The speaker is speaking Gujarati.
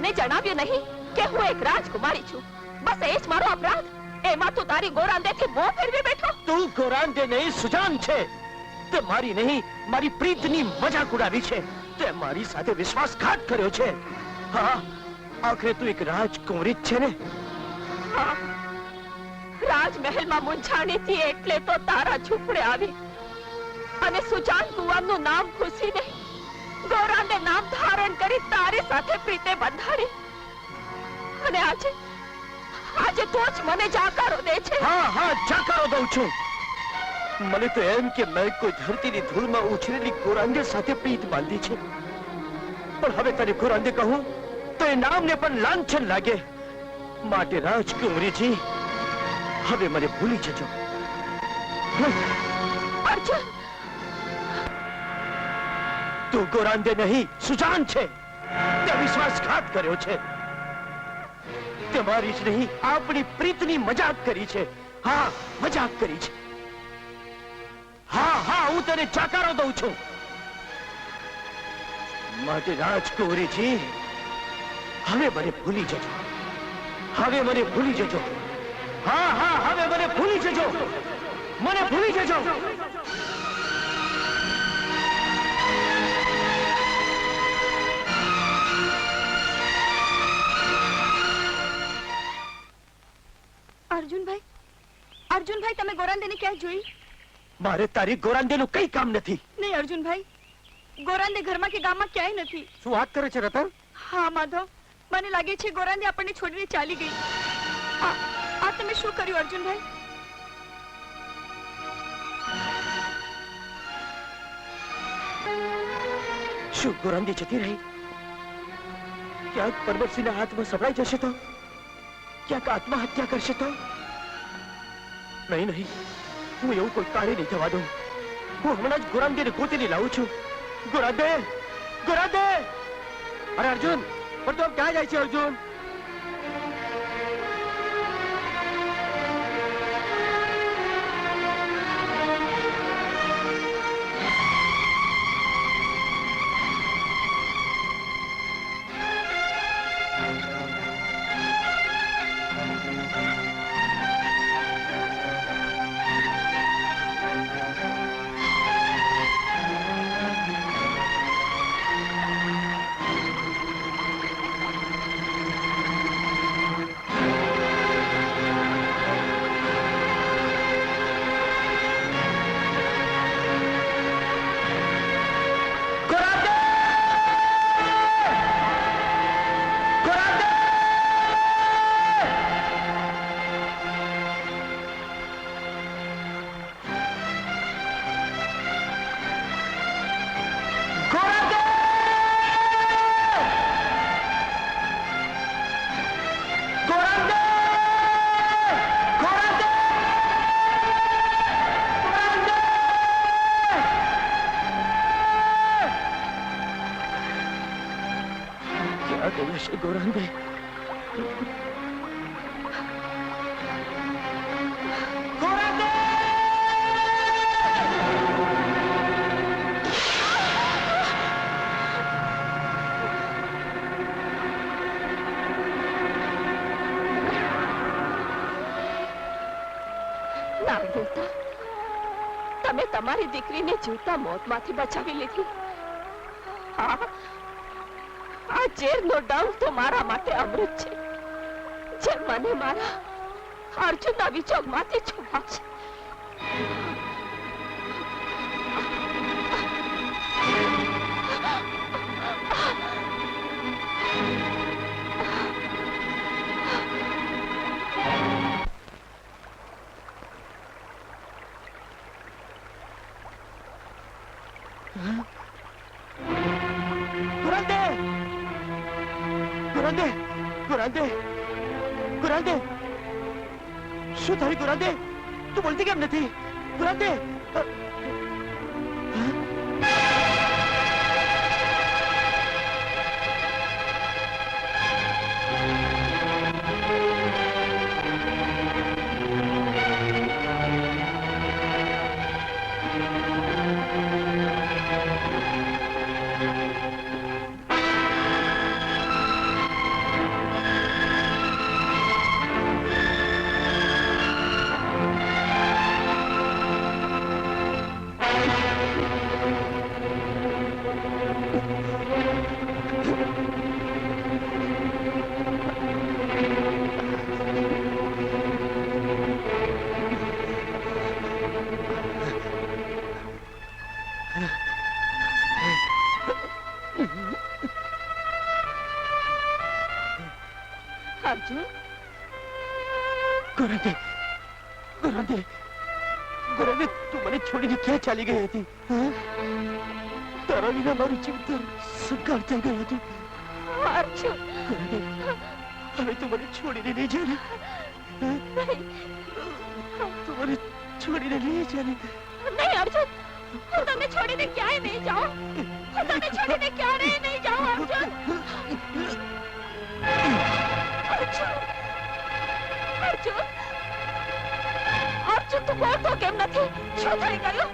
તને જણાવ્યું નહીં કે હું એક રાજકુમારી છું? બસ એ જ મારો અપરાધ. એમાં તું તારી ગોરાંદેથી મોં ફેરવી બેઠો? તું ગોરાંદે નહીં સુજાન છે. તે મારી નહીં મારી પ્રીતની મજાક ઉડાવી છે. તે મારી સાથે વિશ્વાસઘાત કર્યો છે. હા આખરે તું એક રાજકુમારી જ છે ને? હા. રાજમહેલમાં મૂંઝાણીથી એટલે તો તારા ઝૂંપડે આવી. અને સુજાન કુંવરનું નામ ઘૂસીને ગોરાને નામ ધારણ કરી તારી સાથે પ્રીતે બંધાણી અને આજે આજે તો જ મને જાકારો દે છે. હા હા જાકારો દઉં છું. મને તો એમ કે મેં કોઈ ધરતીની ધૂળમાં ઉછરેલી ગોરાંગે સાથે પ્રીત બાંધી છે. પણ હવે તને ગોરાંગે કહું તો એ નામને પણ લાંછન લાગે. માટે રાજકુંવરીજી હવે મને ભૂલી જજો. અર્જુન! તું ગોરાંદે નહીં, સુજાન છે. તે વિશ્વાસઘાત કર્યો છે. તમારી જ નહીં, આપણી પ્રીતની મજાક કરી છે. હા, મજાક કરી છે. હા હા, હું તને ચાકારો દઉં છું. માટે રાજકુંવરીજી, હવે મને ભૂલી જજો. હવે મને ભૂલી જજો. હા હા, હવે મને ભૂલી જજો. મને ભૂલી જજો. અર્જુનભાઈ? અર્જુનભાઈ તમે ગોરાંદેને ક્યાંય જોઈ? મારે તારી ગોરાંદેનું કઈ કામ નથી. નહીં અર્જુનભાઈ. ગોરાંદે ઘરમાં કે ગામમાં ક્યાંય નથી. શું વાત કરે છે રતન? હા માધવ. મને લાગે છે ગોરાંદે આપણને છોડીને ચાલી ગઈ. આ તમે શું કર્યું અર્જુનભાઈ? શું ગોરાંદી જતી રહી? ક્યાંક પરબતસિંહના હાથમાં સપડાઈ જશે તો? ક્યાંક આત્મહત્યા કરશે તો? નહીં નહીં. હું એવું કોઈ કાર્ય નહીં થવા દઉં. હું હમણાં જ ગોરાંડીને ગોતીને લાવું છું. ગોરાદે ગોરાદે અરે અર્જુન પણ તું ક્યાં જાય છે અર્જુન? ગોરાંડે નામ દેવતા તમે તમારી દીકરીને જીવતા મોતમાંથી બચાવી લીધી. હા આ ઝેરનો ડંખ તો મારા માટે અમૃત છે. જે મને મારા અર્જુનના વિચોગમાંથી છુપાવશે. ગુરાંડે ગુરાંદે ગુરાંદે શું થયું ગુરાંદે તું બોલતી કેમ નથી ગુરાંડે અ, અર્જુન ગોરંદે ગોરંદે ગોરંદે તું મને છોડીને ક્યાં ચાલી ગઈ હતી? તારા વિના મારું જીવન સંકાર થઈ ગયું હતું. હવે તું મને છોડીને નહીં જા ને. હા? તું મને છોડીને નહીં જા નહીં અર્જુન હું તને છોડીને ક્યાંય નહીં જાઉં. હું છોડીને ક્યારેય નહીં તો બોલતો કેમ નથી? શું થઈ ગયું?